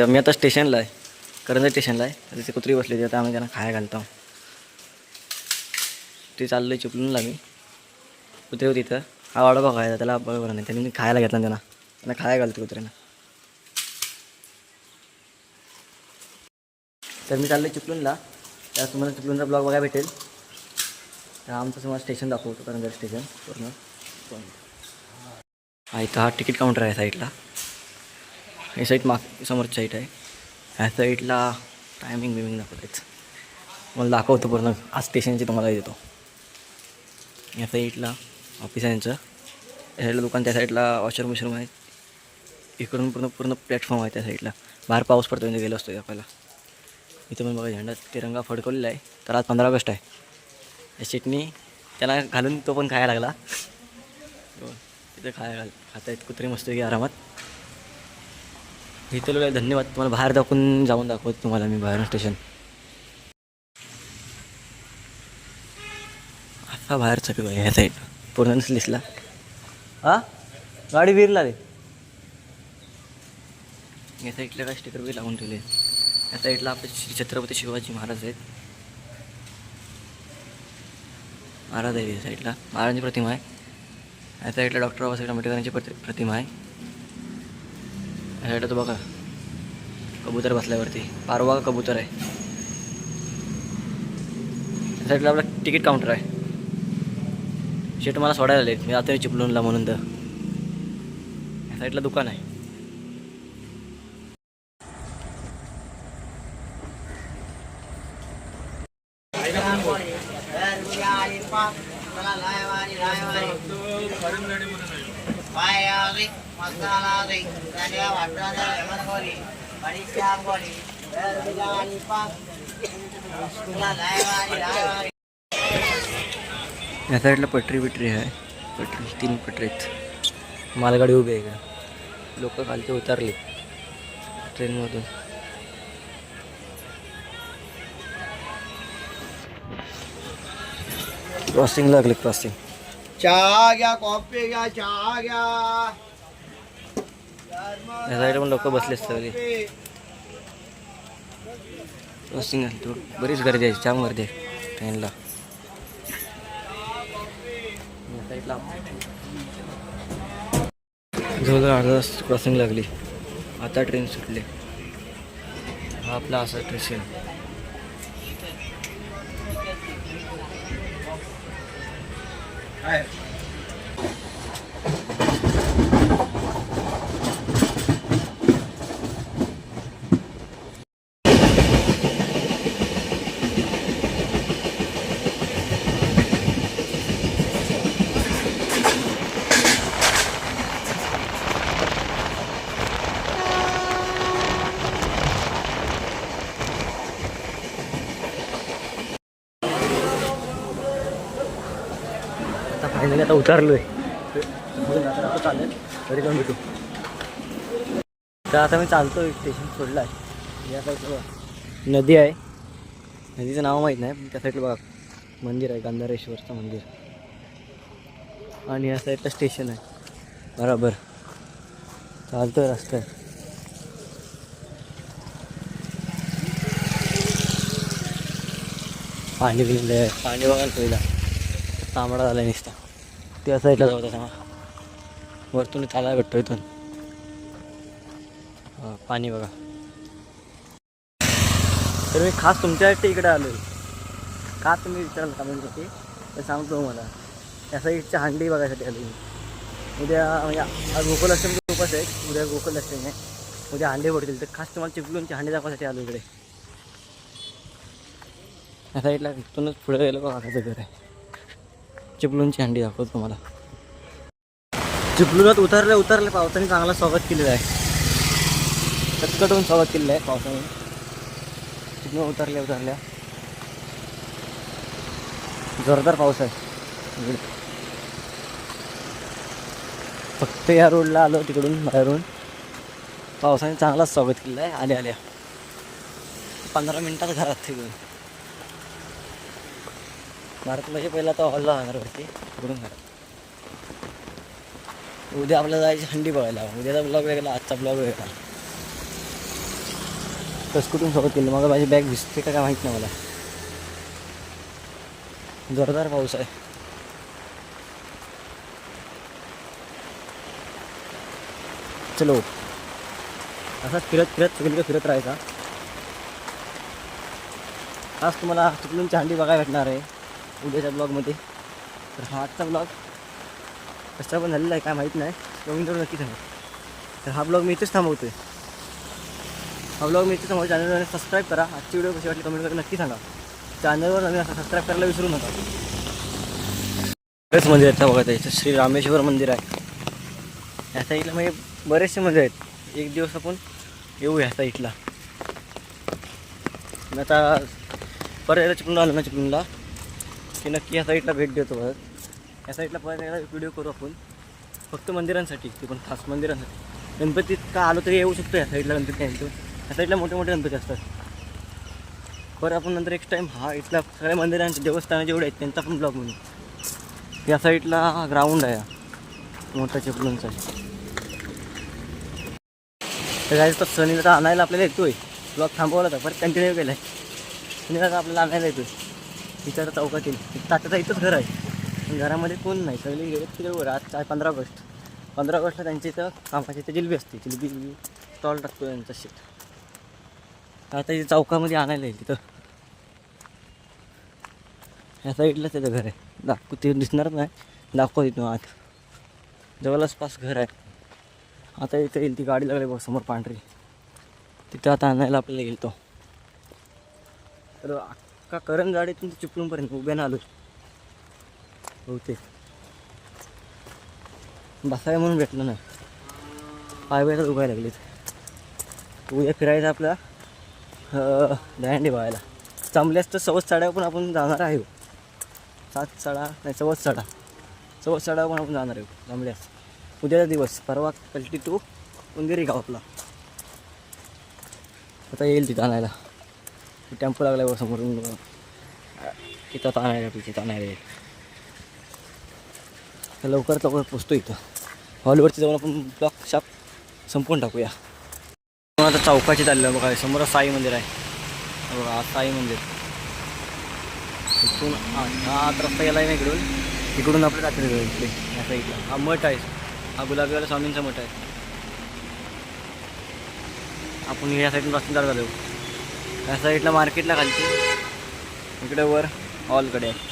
तर मी आता स्टेशनला आहे. करंजा स्टेशनला आहे. तिथे कुत्री बसली होती आता आम्ही त्यांना खाया घालतो. ते चाललो आहे चिपळूणला मी कुत्रे होती तिथं हा वाडो बघायचा त्याला बरोबर नाही. त्यांनी मी खायला घेतला त्यांना. त्यांना खाया घालतो कुत्र्यांना. तर मी चाललो चिपलूनला त्या तुम्हाला चिपलूनचा ब्लॉग बघायला भेटेल. तर आमचं तुम्हाला स्टेशन दाखवतो करंजा स्टेशन पूर्ण. हा इथं हा तिकीट काउंटर आहे साईडला. हे साईड माग समोरची साईट आहे. ह्या साईडला टायमिंग बिमिंग दाखवतायच मला दाखवतो पूर्ण. आज स्टेशनची तुम्हाला देतो. या साईडला ऑफिस आहे यांचं. या साईडला दुकान त्या साईडला वॉशरूम वॉशरूम आहे इकडून पूर्ण पूर्ण प्लॅटफॉर्म आहे त्या साईडला बाहेर पाऊस पडतो म्हणजे गेलो असतो आपल्याला इथं पण बघा झेंडा तिरंगा फडकवलेला आहे. तर आज पंधरा ऑगस्ट आहे. या चटणी त्याला घालून तो पण खायला लागला. हो, तिथं घाल खात आहेत कुत्री मस्त की आरामात. इथे लोक धन्यवाद. तुम्हाला बाहेर दाखवून जाऊन दाखवत तुम्हाला मी बाहेर स्टेशन असा बाहेरचा की ह्या साईड पूर्ण दिसला. हा? गाडी विरला रे. या साईडला काय स्टिकर बी लावून ठेवले. या साईडला आपले श्री छत्रपती शिवाजी महाराज आहेत. महाराज आहे या साईडला महाराजांची प्रतिमा आहे. या साईडला डॉक्टर बाबासाहेब आंबेडकरांची प्रति प्रतिमा आहे. या साईडला तो बघा. कबूतर बसल्यावरती. पारवा का कबूतर आहे? या साईडला आपला तिकीट काउंटर आहे. शेट मला सोडायला आले मी आता चिपलूनला म्हणून तर. ह्या साईडला दुकान आहे. या साईडला पटरी बिटरी आहे. पटरी तीन पटरी आहेत. मालगाडी उभी आहे का? लोक खालचे उतरले ट्रेनमधून. क्रॉसिंग लागले क्रॉसिंग चहा घ्या कॉफी घ्या चहा घ्या. या साईडला पण लोक बसले सगळे क्रॉसिंग बरीच गर्दी आहे जाम गर्दी आहे ट्रेनला जवळजवळ अर्धा तास क्रॉसिंग लागली. आता ट्रेन सुटली. हा आपला असा स्टेशन आता मी आता उतरलो आहे चालेल तरी पण भेटू. तर आता मी चालतो स्टेशन सोडलं आहे या साईडला बघा. नदी आहे. नदीचं नाव माहीत नाही पण त्या साईडला बघा. मंदिर आहे गांधारेश्वरचं मंदिर. आणि या साईडला स्टेशन आहे. बरोबर. चालतोय रस्ता. आहे पाणी पिलेलं आहे पाणी बघायला पहिला. तांबडा झाला नुसता. त्या साईडला. जाऊ त्याचा वरतून चालायला भेटतो इथून. पाणी बघा. तर मी खास तुमच्यासाठी इकडे आलो आहे. का तुम्ही विचाराल कमेंटवरती म्हणजे ते? सांगतो मला या साईडच्या हांडी बघायसाठी आलो मी. उद्या म्हणजे आज गोकुलाष्टमी उपास आहे उद्या गोकुलाष्टमी आहे. उद्या हांडी पडतील तर खास तुम्हाला चिपळूणची हांडी दाखवायसाठी आलो इकडे. या साईडला इथूनच पुढे गेलो बघा घर आहे. चिपळूणची हंडी दाखवतो तुम्हाला. चिपलूनात उतरले उतरले पावसाने चांगलं स्वागत केलेलं आहे. कटकटून स्वागत केलेलं आहे पावसाने. चिपलून उतरल्या उतरल्या. जोरदार पाऊस आहे. फक्त या रोडला आलो तिकडून बाहेरून. पावसाने चांगलाच स्वागत केलं आहे. आल्या आल्या. पंधरा मिनटात घरात तिकडून भारतमध्ये पहिला तो हॉलला जाणार वरती. तिकडून घरात उद्या आपल्याला जायची हंडी बघायला उद्याचा ब्लॉग वेगळा आजचा ब्लॉग वेगळा. कसकुटून सोबत केलं? मग माझी बॅग भिजते का काय माहीत नाही मला. जोरदार पाऊस आहे. चलो. असाच फिरत फिरत सगळीकडे फिरत राहायचा. आज तुम्हाला चिपळूणची हंडी बघायला भेटणार आहे. उद्याच्या ब्लॉगमध्ये तर हा आजचा ब्लॉग कसा पण झालेला आहे काय माहीत नाही. कमी नक्की सांगा. तर हा ब्लॉग मी इथेच थांबवतो आहे हा ब्लॉग मी इथेच थांबवतो चॅनलवर सबस्क्राईब करा. आजची व्हिडिओ कशी वाटली कमेंट करून नक्की सांगा. चॅनलवर नवीन असं सबस्क्राईब करायला विसरू नका. बरेच मंदिर आहेत बघा इथं. श्री रामेश्वर मंदिर आहे. ह्या साईडला म्हणजे बरेचसे मंदिर आहेत. एक दिवस आपण येऊ ह्या साईडला. मी आता परत एकदा चिपळूणला आलो ना चिपळूणला की नक्की या साईडला भेट देतो परत या साईडला परत एकदा व्हिडिओ करू आपण. फक्त मंदिरांसाठी ते पण खास मंदिरांसाठी. गणपतीत का आलो तरी येऊ शकतो या साईडला गणपती यांचं या साईडला मोठे मोठे गणपती असतात. बरं आपण नंतर एक टाईम हा इथल्या सगळ्या मंदिरांचे देवस्थानं जेवढे आहेत त्यांचा पण ब्लॉग म्हणून या साईडला ग्राउंड आहे हा, मोठा चिपळूणचा तर जायचं तर सनीला आणायला आपल्याला येतोय. ब्लॉग थांबवला होता परत कंटिन्यू केला आहे सनीला आपल्याला आणायला येतोय. तिच्या आता येईल. तात्याचं इथंच घर आहे. पण घरामध्ये कोण नाही. सगळे गेले तिकडे वर आज पंधरा ऑगस्ट. पंधरा ऑगस्टला त्यांच्या इथं कामाची इथं जिलबी असते. जिलबी जिलबी. स्टॉल टाकतो त्यांचा शेत. आता इथे चौकामध्ये आणायला येईल तिथं. ह्या साईडला त्याचं घर आहे. दाखवू. ते दिसणारच नाही. दाखव तिथून आत. जवळच पास घर आहे. आता इथं येईल ती गाडी लागली बघ समोर पांढरी. तिथं आता आणायला आपल्याला येईल तो. तर अख्खा करण गाडीतून चिपळूनपर्यंत चिपळूणपर्यंत उभ्यानं आलो. ते बसाय म्हणून भेटलं नाही पाय बायला उभायला लागलेत. उद्या फिरायचं आपला दहंडी व्हायला चांबल्यास तर सवस साड्या पण आपण जाणार आहे. सात साडा नाही सवस साडा. सवस साडा पण आपण जाणार आहे. चांबल्यास उद्याचा दिवस परवा कल्टी टू उंदेरी गाव आपला. आता येईल तिथं आणायला. टेम्पो लागला बघ समोरून तिथं आता आणायला तिथं आणायला येईल तर लवकरात लवकर पोचतो इथं हॉलवरती जाऊन आपण ब्लॉक शॉप संपवून टाकूया आता चौकाची चाललं बघा समोर साई मंदिर आहे बघा साई मंदिर इथून हा आत रस्ता गेला आहे ना इकडून इकडून आपल्या रात्री जाऊ इकडे या साईडला हा मठ आहे हा गुलाबीवाला स्वामींचा मठ आहे आपण या साईडून रस्त्यावर झालो या साईडला मार्केटला खालची इकडे वर हॉलकडे आहे